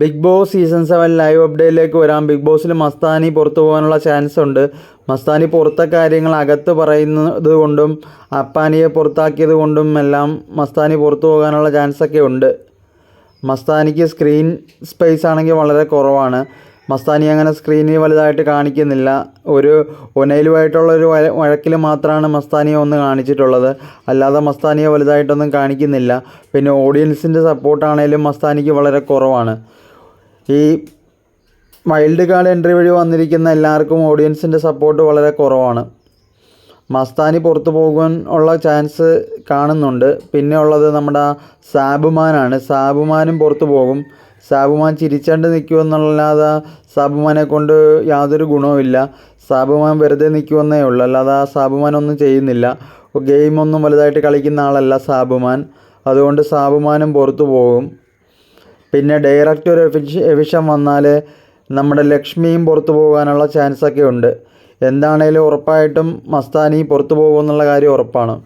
Bigg Boss season seven live അപ്ഡേറ്റിലേക്ക് വരാം. Big ബോസിൽ മസ്താനി പുറത്തു പോകാനുള്ള ചാൻസ് ഉണ്ട്. മസ്താനി പുറത്തെ കാര്യങ്ങൾ അകത്ത് പറയുന്നത് കൊണ്ടും അപ്പാനിയെ പുറത്താക്കിയത് കൊണ്ടും എല്ലാം മസ്താനി പുറത്തു പോകാനുള്ള ചാൻസ് ഒക്കെ ഉണ്ട്. മസ്താനിക്ക് സ്ക്രീൻ സ്പേസ് ആണെങ്കിൽ വളരെ കുറവാണ്. മസ്താനി അങ്ങനെ സ്ക്രീനിൽ വലുതായിട്ട് കാണിക്കുന്നില്ല. ഒരു ഒനയിലുമായിട്ടുള്ള ഒരു വഴക്കിൽ മാത്രമാണ് മസ്താനിയെ ഒന്ന് കാണിച്ചിട്ടുള്ളത്. അല്ലാതെ മസ്താനിയെ വലുതായിട്ടൊന്നും കാണിക്കുന്നില്ല. പിന്നെ ഓഡിയൻസിന്റെ സപ്പോർട്ടാണേലും മസ്താനിക്ക് വളരെ കുറവാണ്. ഈ വൈൽഡ് കാർഡ് എൻട്രി വഴി വന്നിരിക്കുന്ന എല്ലാവർക്കും ഓഡിയൻസിന്റെ സപ്പോർട്ട് വളരെ കുറവാണ്. മസ്താനി പുറത്തു പോകാൻ ഉള്ള ചാൻസ് കാണുന്നുണ്ട്. പിന്നെ ഉള്ളത് നമ്മുടെ സാബുമാനാണ്. സാബുമാനും പുറത്തു പോകും. സാബുമാൻ ചിരിച്ചാണ്ട് നിൽക്കുമെന്നല്ലാതെ സാബുമാനെ കൊണ്ട് യാതൊരു ഗുണവുമില്ല സാബുമാൻ വെറുതെ നിൽക്കുമെന്നേ ഉള്ളൂ. അല്ലാതെ സാബുമാൻ ഒന്നും ചെയ്യുന്നില്ല. ഗെയിമൊന്നും വലുതായിട്ട് കളിക്കുന്ന ആളല്ല സാബുമാൻ. അതുകൊണ്ട് സാബുമാനും പുറത്തു പോകും. പിന്നെ ഡയറക്റ്റ് ഒരു എഫിഷ എഫിഷൻ വന്നാൽ നമ്മുടെ ലക്ഷ്മിയും പുറത്തു പോകാനുള്ള ചാൻസൊക്കെ ഉണ്ട്. എന്താണേലും ഉറപ്പായിട്ടും മസ്താനി പുറത്തു പോകുമെന്നുള്ള കാര്യം ഉറപ്പാണ്.